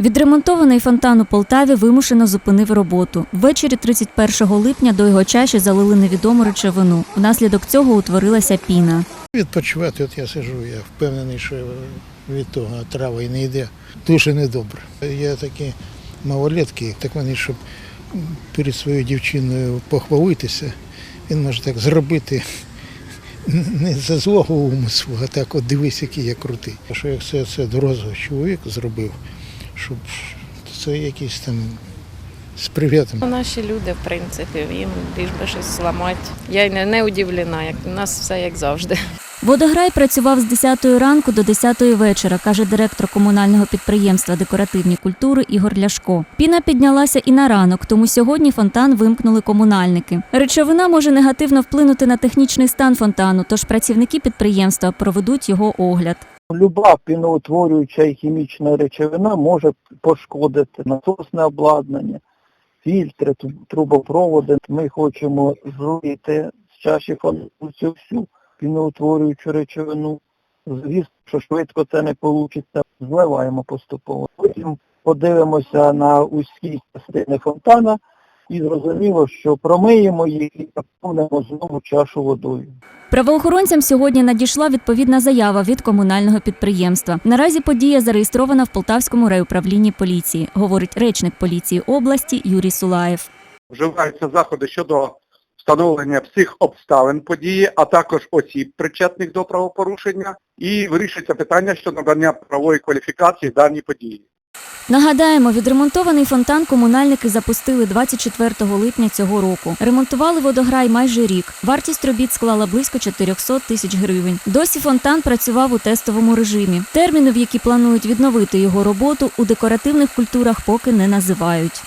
Відремонтований фонтан у Полтаві вимушено зупинив роботу. Ввечері 31 липня до його чаші залили невідому речовину. Внаслідок цього утворилася піна. Відпочивати, от я сижу, я впевнений, що від того трава і не йде. Дуже недобре. Я такі малолетки, так вони, щоб перед своєю дівчиною похвалитися, він може так зробити не за злого умислу, а так от дивись, який я крутий. Що як це, це дорослий чоловік зробив, щоб це якісь там з привітом. Наші люди, в принципі, їм більш би щось зламати. Я не, не удивлена, як у нас все як завжди. Водограй працював з 10 ранку до 10 вечора, каже директор комунального підприємства декоративні культури Ігор Ляшко. Піна піднялася і на ранок, тому сьогодні фонтан вимкнули комунальники. Речовина може негативно вплинути на технічний стан фонтану, тож працівники підприємства проведуть його огляд. Люба піноутворююча і хімічна речовина може пошкодити насосне обладнання, фільтри, трубопроводи. Ми хочемо злити з чаші фонтану цю всю піноутворюючу речовину. Звісно, що швидко це не вийде, зливаємо поступово. Потім подивимося на узькі частини фонтана і зрозуміло, що промиємо їх і наповнимо знову чашу водою. Правоохоронцям сьогодні надійшла відповідна заява від комунального підприємства. Наразі подія зареєстрована в Полтавському райуправлінні поліції, говорить речник поліції області Юрій Сулаєв. вживаються заходи щодо встановлення всіх обставин події, а також осіб, причетних до правопорушення, і вирішується питання щодо надання правової кваліфікації даній події. Нагадаємо, відремонтований фонтан комунальники запустили 24 липня цього року. Ремонтували водограй майже рік. Вартість робіт склала близько 400 тисяч гривень. Досі фонтан працював у тестовому режимі. Терміну, в які планують відновити його роботу, у декоративних культурах поки не називають.